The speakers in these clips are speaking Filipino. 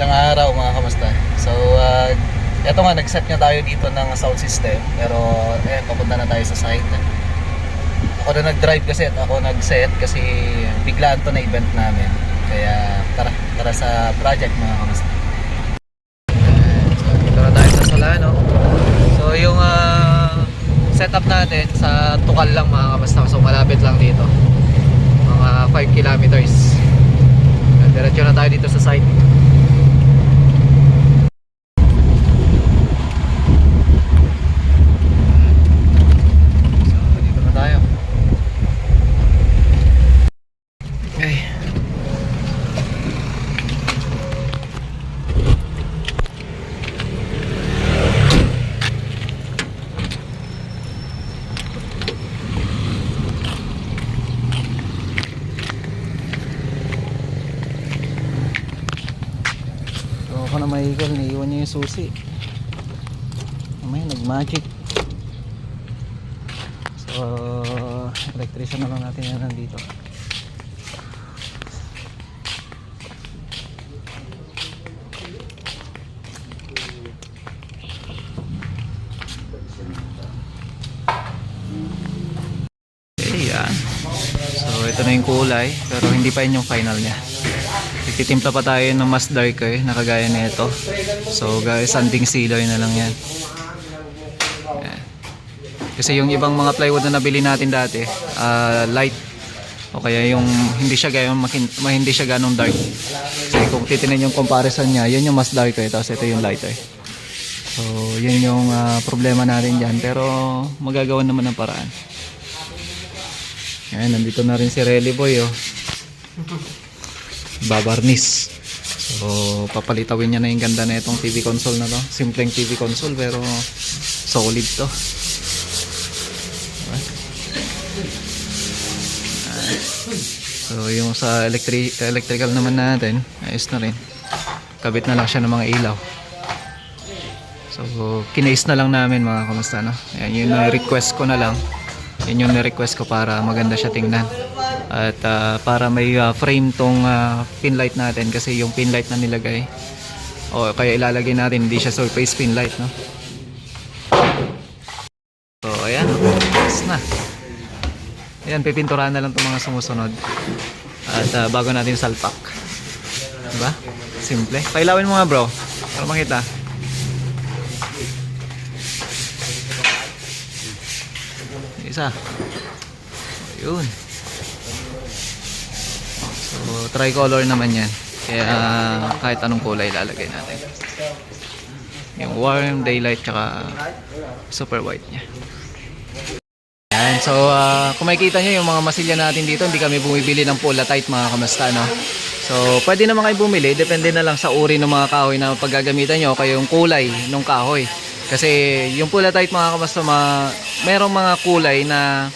Magandang araw mga kamusta. So, uh, eto nga, nag-set nga tayo dito ng sound system. Pero, eh, papunta na tayo sa site. Ako na nag-drive kasi at ako nag-set kasi biglaan to na event namin. Kaya, tara, tara sa project mga kamusta. So, dito na tayo sa Solano. So, yung ah, setup natin sa Tukal lang mga kamusta. So, malapit lang dito. Mga 5 kilometers. Diretso na tayo dito sa site. So, dito na tayo. Okay. So ako na Michael, naiwan niya yung susi. May nag-magic. So, electrician na lang natin yan nandito. Okay, yan. So, ito na yung kulay, pero hindi pa yun yung final niya. Titimpla pa tayo ng mas darker na kagaya nito. So guys, sanding sealer na lang yan. Kasi yung ibang mga plywood na nabili natin dati, ah, light o kaya yung hindi siya gayon hindi siya ganong dark. Kasi kung titingnan yung comparison niya, yun yung mas darker tapos ito yung lighter. So, yun yung ah, problema natin diyan pero magagawa naman ng paraan. Ayan, nandito na rin si Relly Boy oh babarnis. So, papalitawin niya na yung ganda na itong TV console na to. Simpleng TV console pero solid to. So, yung sa electric electrical naman natin, ayos na rin. Kabit na lang siya ng mga ilaw. So, kinase na lang namin mga kamusta, no? Ayan, yun yung request ko na lang. Yun yung request ko para maganda siya tingnan. At ah, para may ah, frame tong ah, pin light natin kasi yung pin light na nilagay o kaya ilalagay natin hindi siya surface pin light no. So ayan, tapos na. Ayan, pipinturahan na lang itong mga sumusunod. At ah, bago natin salpak. Diba? Simple. Pailawin mo nga bro. Para makita. Isa. Ayun. So, tricolor naman yan. Kaya kahit anong kulay lalagay natin. Yung warm, daylight, tsaka super white niya. Yan. So, ah, kung makikita nyo yung mga masilya natin dito, hindi kami bumibili ng pula tight mga kamasta, no? So, pwede naman kayo bumili. Depende na lang sa uri ng mga kahoy na paggagamitan nyo, kaya yung kulay ng kahoy. Kasi yung pula tight mga kamasta, ma merong mga kulay na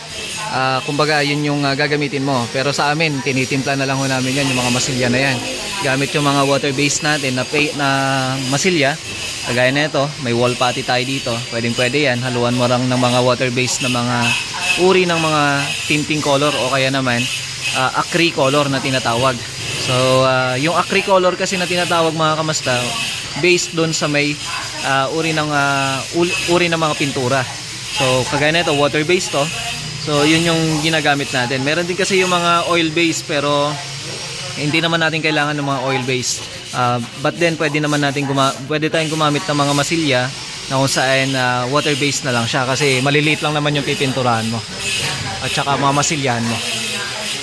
Ah, kumbaga yun yung ah, gagamitin mo. Pero sa amin, tinitimpla na lang ho namin yan, yung mga masilya na yan. Gamit yung mga water base natin na, pay, na masilya. Kagaya na ito, may wall putty tayo dito. Pwedeng pwede yan. Haluan mo lang ng mga water base na mga uri ng mga tinting color o kaya naman ah, acry color na tinatawag. So, ah, yung acry color kasi na tinatawag mga kamasta, based doon sa may ah, uri ng ul- uri ng mga pintura. So, kagaya na ito, water based to. So, yun yung ginagamit natin. Meron din kasi yung mga oil base pero hindi naman natin kailangan ng mga oil base. Ah, but then pwede naman natin guma pwede tayong gumamit ng mga masilya na kung saan ah, water based na lang siya kasi maliliit lang naman yung pipinturahan mo. At saka mga masilyahan mo.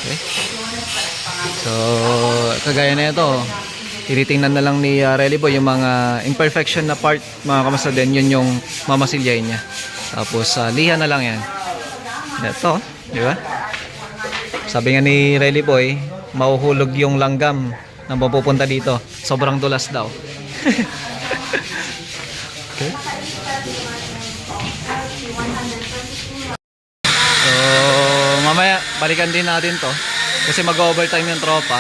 Okay? So, kagaya na ito, tinitingnan na lang ni uh, Relly Boy yung mga imperfection na part, mga kamasa din, yun yung mamasilyahin niya. Tapos, uh, liha na lang yan. Ito, di ba? Sabi nga ni Relly Boy, mauhulog yung langgam na mapupunta dito. Sobrang dulas daw. okay. Mamaya balikan din natin to kasi mag-overtime yung tropa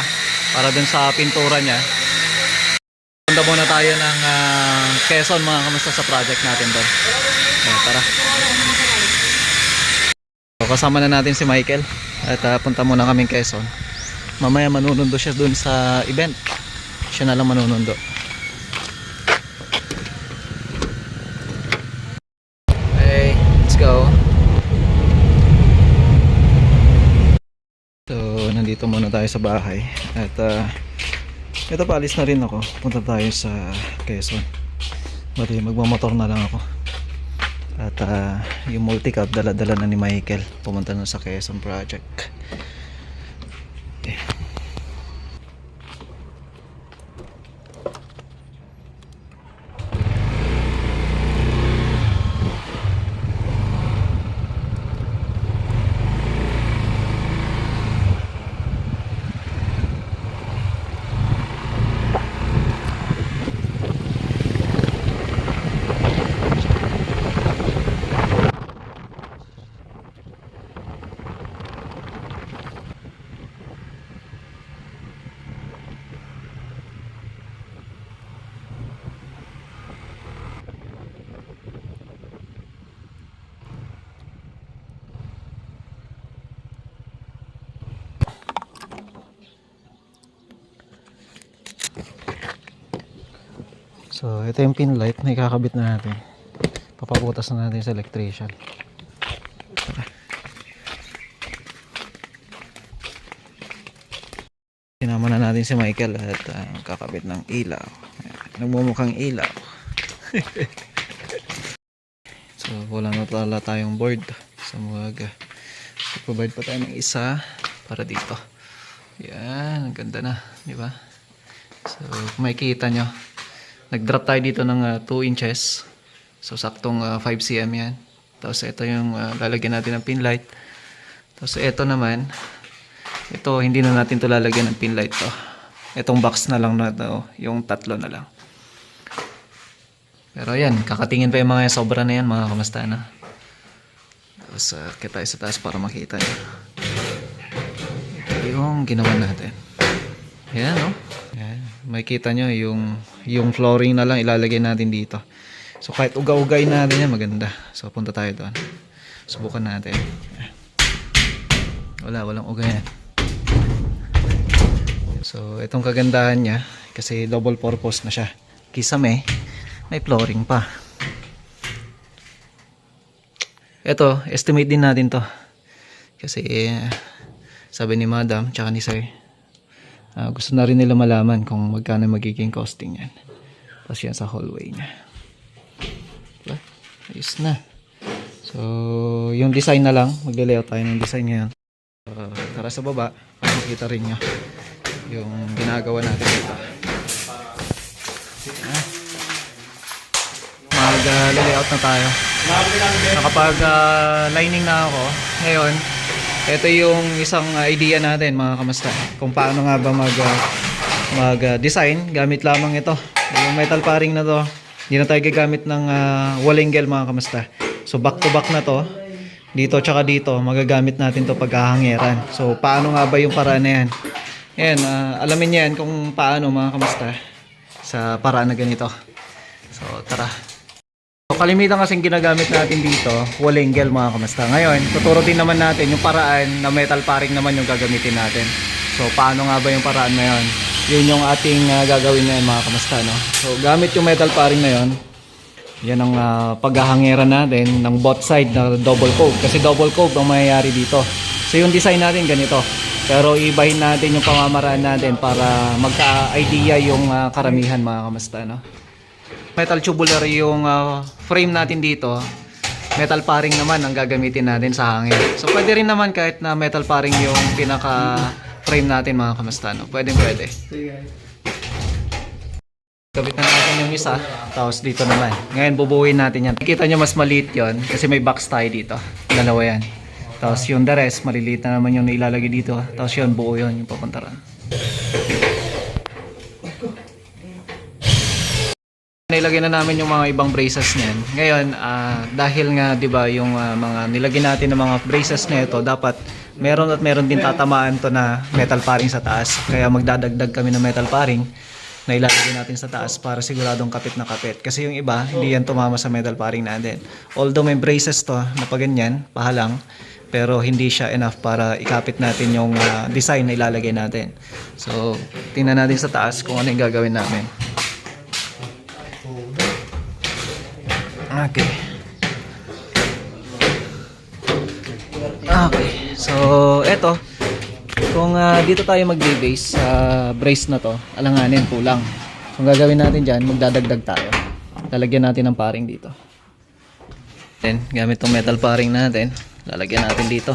para dun sa pintura niya. Punta muna tayo ng uh, Quezon mga kamusta sa project natin doon. Okay, eh, tara. So, kasama na natin si Michael at uh, punta muna kaming Quezon. Mamaya manunundo siya doon sa event. Siya na lang manunundo. Okay, let's go. So, nandito muna tayo sa bahay at uh, ito paalis na rin ako. Punta tayo sa Quezon. Bali, magmamotor na lang ako. At ah, yung multicab, dala-dala na ni Michael. Pumunta na sa Quezon Project. Okay. So, ito yung pin light na ikakabit na natin. Papabutas na natin sa electrician. Sinama na natin si Michael at ah, kakabit ng ilaw. Nagmumukhang ilaw. so, wala na pala tayong board. So, mag provide pa tayo ng isa para dito. Yan, ang ganda na, di ba? So, kung makikita nyo, nag-drop tayo dito ng 2 inches. So, saktong ah, 5 cm yan. Tapos, ito yung ah, lalagyan natin ng pin light. Tapos, ito naman, ito, hindi na natin to lalagyan ng pin light to. Itong box na lang na to, yung tatlo na lang. Pero yan, kakatingin pa yung mga sobra na yan, mga kamusta na. Tapos, uh, kita tayo sa taas para makita nyo. Ito yung ginawa natin. Yan, no? Yan. Makikita nyo yung, yung flooring na lang ilalagay natin dito. So, kahit uga-ugay natin yan, maganda. So, punta tayo doon. Subukan natin. Wala, walang uga yan. So, itong kagandahan niya, kasi double purpose na siya. Kisame, may flooring pa. Ito, estimate din natin to. Kasi, eh, sabi ni madam, tsaka ni sir, ah, gusto na rin nila malaman kung magkano magiging costing yan. Tapos yan sa hallway niya. Diba? Ayos na. So, yung design na lang, magle-layout tayo ng design ngayon. Uh, tara sa baba, para makita rin nyo yung ginagawa natin dito. Ah. Mag-layout na tayo. Nakapag ah, lining na ako. Ngayon, ito yung isang idea natin mga kamusta. Kung paano nga ba mag ah, mag ah, design gamit lamang ito. Yung metal paring na to. Hindi na tayo gagamit ng uh, wallinggel mga kamusta. So back to back na to. Dito tsaka dito magagamit natin to pagkahangiran. So paano nga ba yung paraan na yan? Yan, ah, alamin yan kung paano mga kamusta sa paraan na ganito. So tara. So, kalimitan kasing ginagamit natin dito, wallinggel mga kamusta. Ngayon, tuturo din naman natin yung paraan na metal paring naman yung gagamitin natin. So, paano nga ba yung paraan na yun? Yun yung ating ah, gagawin ngayon mga kamusta, no? So, gamit yung metal paring na yun, yan ang uh, paghahangiran natin ng both side na double cove. Kasi double cove ang mangyayari dito. So, yung design natin ganito. Pero ibahin natin yung pamamaraan natin para magka-idea yung ah, karamihan mga kamusta, no? Metal tubular yung ah, frame natin dito. Metal paring naman ang gagamitin natin sa hangin. So pwede rin naman kahit na metal paring yung pinaka frame natin mga kamusta no. Pwede pwede. Gabit na natin yung isa, tapos dito naman. Ngayon bubuuin natin yan. Nakikita nyo mas maliit yon kasi may box tayo dito. Dalawa yan. Tapos yung the rest, maliliit na naman yung ilalagay dito. Tapos yun, buo yun yung papuntaran. Nilagay na namin yung mga ibang braces niyan. Ngayon, ah, dahil nga 'di ba yung ah, mga nilagay natin ng mga braces na ito, dapat meron at meron din tatamaan to na metal paring sa taas. Kaya magdadagdag kami ng metal paring na ilalagay natin sa taas para siguradong kapit na kapit. Kasi yung iba, hindi yan tumama sa metal paring natin. Although may braces to na pa ganyan, pahalang, pero hindi siya enough para ikapit natin yung ah, design na ilalagay natin. So, tingnan natin sa taas kung ano yung gagawin namin. Okay. Okay. So, eto. kung ah, dito tayo mag-base sa brace na to, alanganin, kulang. Kung gagawin natin dyan, magdadagdag tayo. Lalagyan natin ng paring dito. Then, gamit tong metal paring natin, lalagyan natin dito.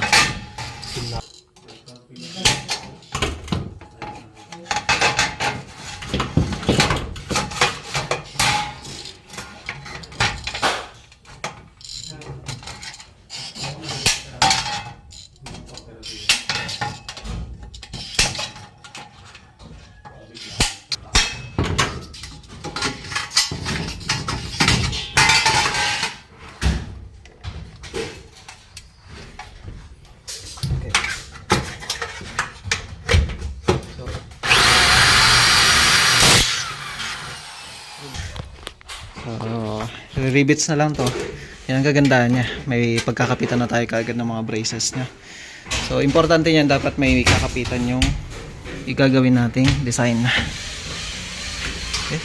Rivets na lang to. Yan ang kagandahan niya. May pagkakapitan na tayo kagad ng mga braces niya. So, importante yan. Dapat may kakapitan yung igagawin nating design. Okay.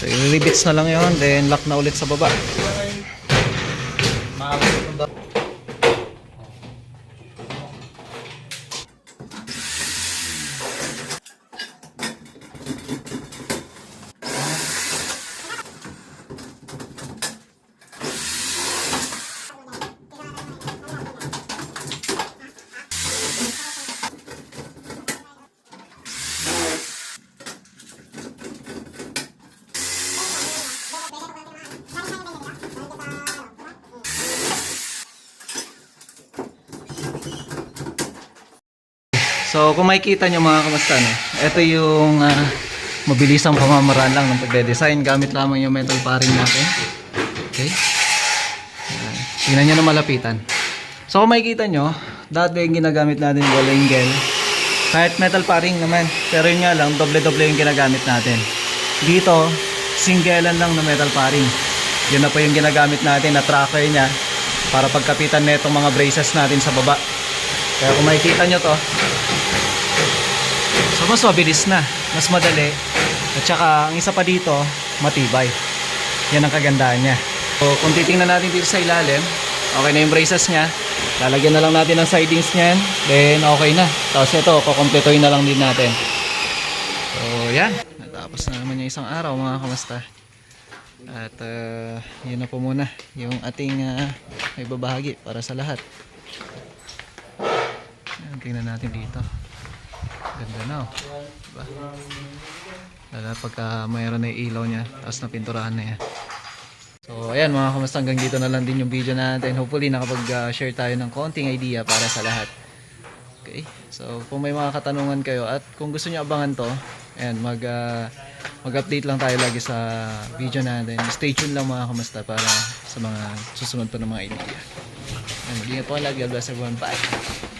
So, rivets na lang yon Then, lock na ulit sa baba. So, kung makikita nyo mga kamusta, no? ito yung ah, mabilisang pamamaraan lang ng pagde-design gamit lamang yung metal paring natin. Okay? Ayan. Tingnan nyo na malapitan. So, kung makikita nyo, dati yung ginagamit natin wall angle. Kahit metal paring naman. Pero yun nga lang, doble-doble yung ginagamit natin. Dito, singgelan lang na metal paring. Yun na po yung ginagamit natin na tracker niya para pagkapitan na mga braces natin sa baba. Kaya kung makikita nyo to, So mas mabilis na, mas madali. At saka ang isa pa dito, matibay. Yan ang kagandahan niya. So kung titingnan natin dito sa ilalim, okay na yung braces niya. Lalagyan na lang natin ng sidings niyan. Then okay na. Tapos ito, kukumpletuhin na lang din natin. So yan. Natapos na naman yung isang araw mga kamasta. At uh, yun na po muna yung ating uh, may para sa lahat. Tingnan natin dito. Ganda na oh. Diba? Lalo pagka mayroon na ilaw niya, tapos napinturahan na yan. So ayan mga kamusta hanggang dito na lang din yung video natin. Hopefully nakapag-share tayo ng konting idea para sa lahat. Okay? So kung may mga katanungan kayo at kung gusto niyo abangan to, ayan mag ah, mag-update lang tayo lagi sa video natin. Stay tuned lang mga kamusta para sa mga susunod pa ng mga idea. Ayan, mag-ingat po lagi. God bless everyone. Bye!